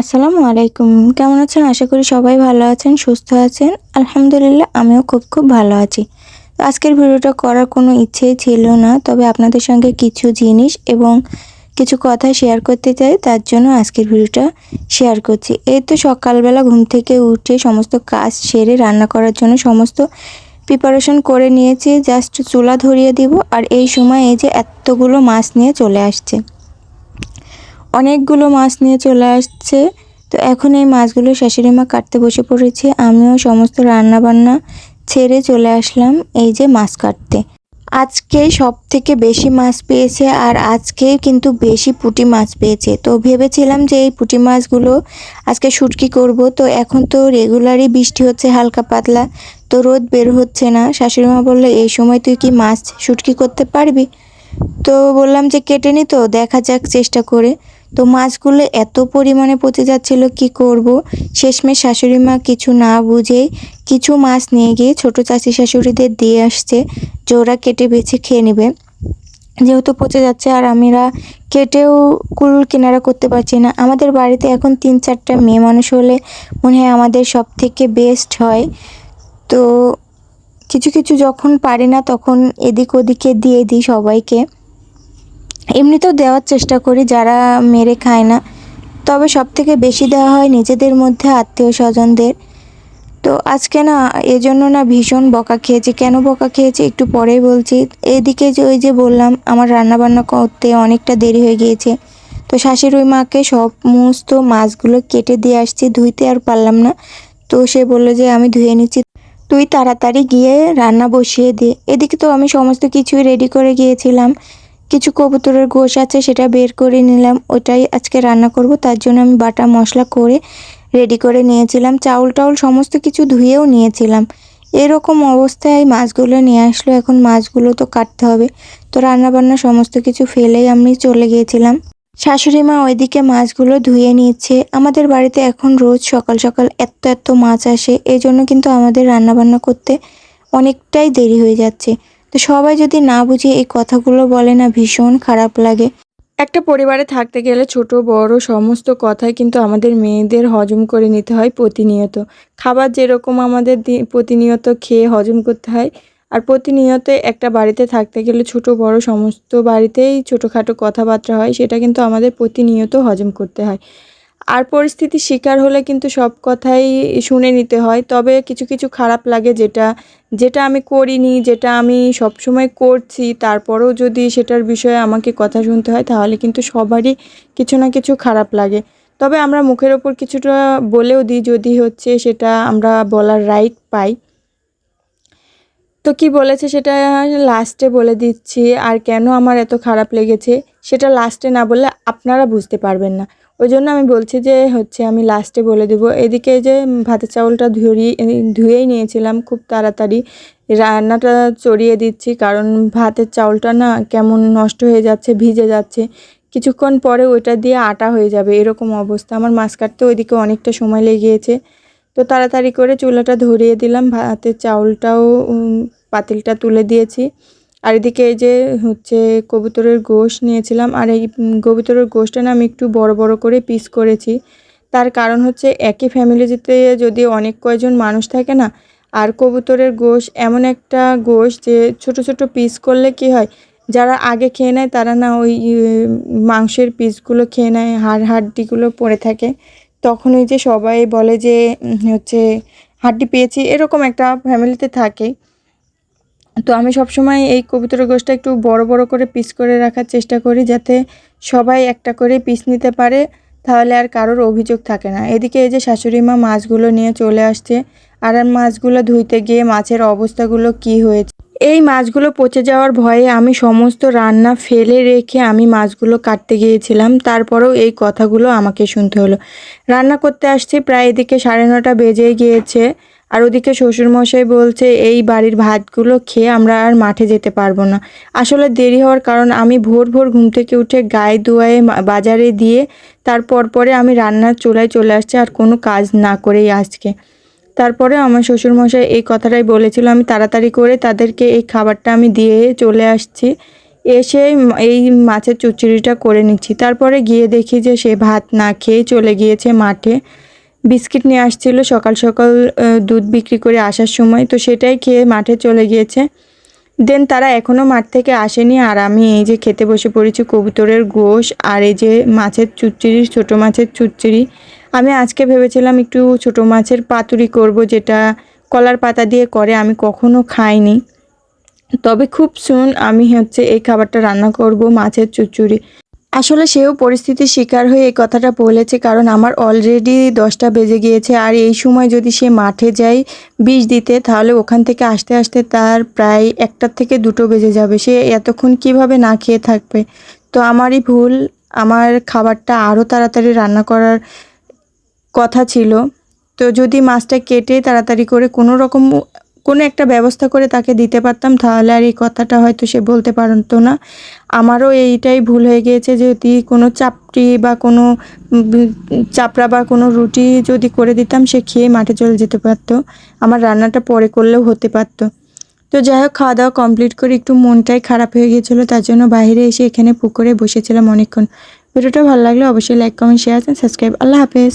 আসসালামু আলাইকুম। কেমন আছেন? আশা করি সবাই ভালো আছেন, সুস্থ আছেন। আলহামদুলিল্লাহ, আমিও খুব খুব ভালো আছি। আজকের ভিডিওটা করার কোনো ইচ্ছেই ছিল না, তবে আপনাদের সঙ্গে কিছু জিনিস এবং কিছু কথা শেয়ার করতে চাই, তার জন্য আজকের ভিডিওটা শেয়ার করছি। এই তো সকালবেলা ঘুম থেকে উঠে সমস্ত কাজ সেরে রান্না করার জন্য সমস্ত প্রিপারেশন করে নিয়েছি। জাস্ট চুলা ধরিয়ে দিব। আর এই সময় এই যে এতগুলো মাছ নিয়ে চলে আসছে। অনেকগুলো মাছ নিয়ে চলে আসছে। তো এখন এই মাছগুলো শাশুড়ি মা কাটতে বসে পড়েছে। আমিও সমস্ত রান্না বান্না ছেড়ে চলে আসলাম এই যে মাছ কাটতে। আজকে সব থেকে বেশি মাছ পেয়েছে আর আজকে কিন্তু বেশি পুঁটি মাছ পেয়েছে। তো ভেবেছিলাম যে এই পুঁটি মাছগুলো আজকে শুটকি করব। তো এখন তো রেগুলারই বৃষ্টি হচ্ছে, হালকা পাতলা। তো রোদ বের হচ্ছে না। শাশুড়ি মা বলল, এই সময় তুই কি মাছ শুটকি করতে পারবি? তো বললাম যে কেটে নি তো, দেখা যাক চেষ্টা করে। তো মাছগুলো এত পরিমাণে পচে যাচ্ছিল, কি করব? শেষমেশ শাশুড়ি মা কিছু না বুঝেই কিছু মাছ নিয়ে গিয়ে ছোট চাষি শাশুড়িদের দিয়ে আসছে। যে ওরা কেটে বেছে খেয়ে নেবে। যেহেতু পচে যাচ্ছে আর আমরা কেটেও কুল কিনারা করতে পারছি না, আমাদের বাড়িতে এখন তিন চারটা মেয়ে মানুষ হলে মনে হয় আমাদের সব থেকে বেস্ট হয়। তো কিছু কিছু যখন পারি না তখন এদিক ওদিকে দিয়ে দিই সবাইকে। এমনিতেও দেওয়ার চেষ্টা করি, যারা মেরে খায় না। তবে সব থেকে বেশি দেওয়া হয় নিজেদের মধ্যে আত্মীয় স্বজনদের তো আজকে না, এজন্য না ভীষণ বকা খেয়েছি। কেন বকা খেয়েছি? একটু পরেই বলছি। এদিকে যে ওই যে বললাম, আমার রান্না বান্না করতে অনেকটা দেরি হয়ে গিয়েছে। তো শাশুড়ি মাকে সমস্ত মাছগুলো কেটে দিয়ে আসছি, ধুইতে আর পারলাম না। তো সে বলল যে, আমি ধুয়ে নিচ্ছি। তুই তাড়াতাড়ি গিয়ে রান্না বসিয়ে দে। এদিকে তো আমি সমস্ত কিছুই রেডি করে গিয়েছিলাম। কিছু কবুতরের গোশ আছে, সেটা বের করে নিলাম। ওটাই আজকে রান্না করব, তার জন্য আমি বাটা মশলা করে রেডি করে নিয়েছিলাম। চাউল টাউল সমস্ত কিছু ধুয়েও নিয়েছিলাম। এরকম অবস্থায় মাছগুলো নিয়ে আসলো, এখন মাছগুলো তো কাটতে হবে। তো রান্নাবান্না সমস্ত কিছু ফেলেই আমি চলে গিয়েছিলাম। শাশুড়ি মা ওইদিকে মাছগুলো ধুয়ে নিচ্ছে। আমাদের বাড়িতে এখন রোজ সকাল সকাল এত এত মাছ আসে এই জন্য কিন্তু আমাদের রান্নাবান্না করতে অনেকটাই দেরি হয়ে যাচ্ছে। তো সবাই যদি না বুঝে এই কথাগুলো বলে না ভীষণ খারাপ লাগে। একটা পরিবারে থাকতে গেলে ছোট, বড় সমস্ত কথাই কিন্তু আমাদের মেয়েদের হজম করে নিতে হয় প্রতিনিয়ত। খাবার যেরকম আমাদের প্রতিনিয়ত খেয়ে হজম করতে হয়, আর প্রতিনিয়ত একটা বাড়িতে থাকতে গেলে ছোট, বড় সমস্ত বাড়িতেই ছোটোখাটো কথাবার্তা হয়, সেটা কিন্তু আমাদের প্রতিনিয়ত হজম করতে হয়। আর পরিস্থিতির শিকার হলে কিন্তু সব কথাই শুনে নিতে হয়। তবে কিছু কিছু খারাপ লাগে যেটা যেটা আমি করিনি, যেটা আমি সবসময় করছি, তারপরেও যদি সেটার বিষয়ে আমাকে কথা শুনতে হয়, তাহলে কিন্তু সবারই কিছু না কিছু খারাপ লাগে। তবে আমরা মুখের ওপর কিছুটা বলেও দিই, যদি হচ্ছে সেটা আমরা বলার রাইট পাই। তো কি বলেছে সেটা লাস্টে বলে দিচ্ছি, আর কেন আমার এত খারাপ লেগেছে, সেটা লাস্টে না বললে আপনারা বুঝতে পারবেন না। ওই জন্য আমি বলছি যে, হচ্ছে আমি লাস্টে বলে দেবো। এদিকে যে ভাতের চাউলটা ধুয়ে ধুয়েই নিয়েছিলাম খুব তাড়াতাড়ি। রান্নাটা চড়িয়ে দিচ্ছি কারণ ভাতের চাউলটা না কেমন নষ্ট হয়ে যাচ্ছে, ভিজে যাচ্ছে। কিছুক্ষণ পরে ওইটা দিয়ে আটা হয়ে যাবে, এরকম অবস্থা। আমার মাছ কাটতে ওইদিকে অনেকটা সময় লেগেছে। তো তাড়াতাড়ি করে চুলাটা ধরিয়ে দিলাম, ভাতের চাউলটাও পাতিলটা তুলে দিয়েছি। আর এদিকে এই যে হচ্ছে কবুতরের গোশ নিয়েছিলাম, আর এই কবুতরের গোশটা না আমি একটু বড় বড় করে পিস করেছি। তার কারণ হচ্ছে একই ফ্যামিলিতে যদি অনেক কয়জন মানুষ থাকে না, আর কবুতরের গোশ এমন একটা গোশ যে ছোট ছোট পিস করলে কি হয়, যারা আগে খেয়ে নেয় তারা না ওই মাংসের পিসগুলো খেয়ে নেয়, হাড় হাড্ডিগুলো পড়ে থাকে। তখন ওই যে সবাই বলে যে হচ্ছে হাড্ডি পেয়েছি, এরকম একটা ফ্যামিলিতে থাকে। তো আমি সবসময় এই কবুতরের গোষ্ঠটা একটু বড় বড় করে পিস করে রাখার চেষ্টা করি যাতে সবাই একটা করে পিস নিতে পারে, তাহলে আর কারোর অভিযোগ থাকে না। এদিকে এই যে শাশুড়ি মা মাছগুলো নিয়ে চলে আসছে, আর মাছগুলো ধুইতে গিয়ে মাছের অবস্থাগুলো কি হয়েছে? এই মাছগুলো পচে যাওয়ার ভয়ে আমি সমস্ত রান্না ফেলে রেখে আমি মাছগুলো কাটতে গিয়েছিলাম, তারপরেও এই কথাগুলো আমাকে শুনতে হলো। রান্না করতে আসছি, প্রায় এদিকে সাড়ে নটা বেজে গিয়েছে আর ওদিকে শ্বশুরমশাই বলছে, এই বাড়ির ভাতগুলো খেয়ে আমরা আর মাঠে যেতে পারব না। আসলে দেরি হওয়ার কারণ আমি ভোর ভোর ঘুম থেকে উঠে গায়ে ধোয়ায়ে বাজারে দিয়ে তারপর পরে আমি রান্নার চুলায় চলে আসছি আর কোনো কাজ না করেই আজকে। তারপরে আমার শ্বশুরমশাই এই কথাটাই বলেছিল, আমি তাড়াতাড়ি করে তাদেরকে এই খাবারটা আমি দিয়ে চলে আসছি। এসে এই মাছের চচ্চড়িটা করে নিচ্ছি। তারপরে গিয়ে দেখি যে সে ভাত না খেয়ে চলে গিয়েছে মাঠে। বিস্কিট নিয়ে আসছিল, সকাল সকাল দুধ বিক্রি করে আসার সময়। তো সেটাই খেয়ে মাঠে চলে গিয়েছে। দেন তারা এখনও মাঠ থেকে আসেনি। আর আমি এই যে খেতে বসে পড়েছি কবুতরের গোশ আর এই যে মাছের চুচ্চড়ি, ছোটো মাছের চুচ্চড়ি। আমি আজকে ভেবেছিলাম একটু ছোটো মাছের পাতুরি করব, যেটা কলার পাতা দিয়ে করে। আমি কখনো খাইনি। তবে খুব সুন আমি হচ্ছে এই খাবারটা রান্না করব, মাছের চুচুড়ি আসলে সেও পরিস্থিতির শিকার হয়ে এই কথাটা বলেছে, কারণ আমার অলরেডি দশটা বেজে গিয়েছে আর এই সময় যদি সে মাঠে যায় বিষ দিতে, তাহলে ওখান থেকে আসতে আসতে তার প্রায় একটার থেকে দুটো বেজে যাবে। সে এতক্ষণ কীভাবে না খেয়ে থাকবে? তো আমারই ভুল। আমার খাবারটা আরও তাড়াতাড়ি রান্না করার কথা ছিল। তো যদি মাছটা কেটে তাড়াতাড়ি করে কোনো রকম কোনো একটা ব্যবস্থা করে তাকে দিতে পারতাম, তাহলে আর এই কথাটা হয়তো সে বলতে পারতো না। আমারও এইটাই ভুল হয়ে গিয়েছে যদি কোনো চাপটি বা কোনো চাপড়া বা কোনো রুটি যদি করে দিতাম, সে খেয়ে মাঠে চলে যেতে পারতো। আমার রান্নাটা পরে করলেও হতে পারতো। তো যাই হোক, খাওয়া দাওয়া কমপ্লিট করে একটু মনটাই খারাপ হয়ে গিয়েছিল, তার জন্য বাইরে এসে এখানে পুকুরে বসেছিলাম অনেকক্ষণ। ভিডিওটা ভালো লাগলে অবশ্যই লাইক, কমেন্ট শেয়ার সাবস্ক্রাইব আল্লাহ হাফেজ।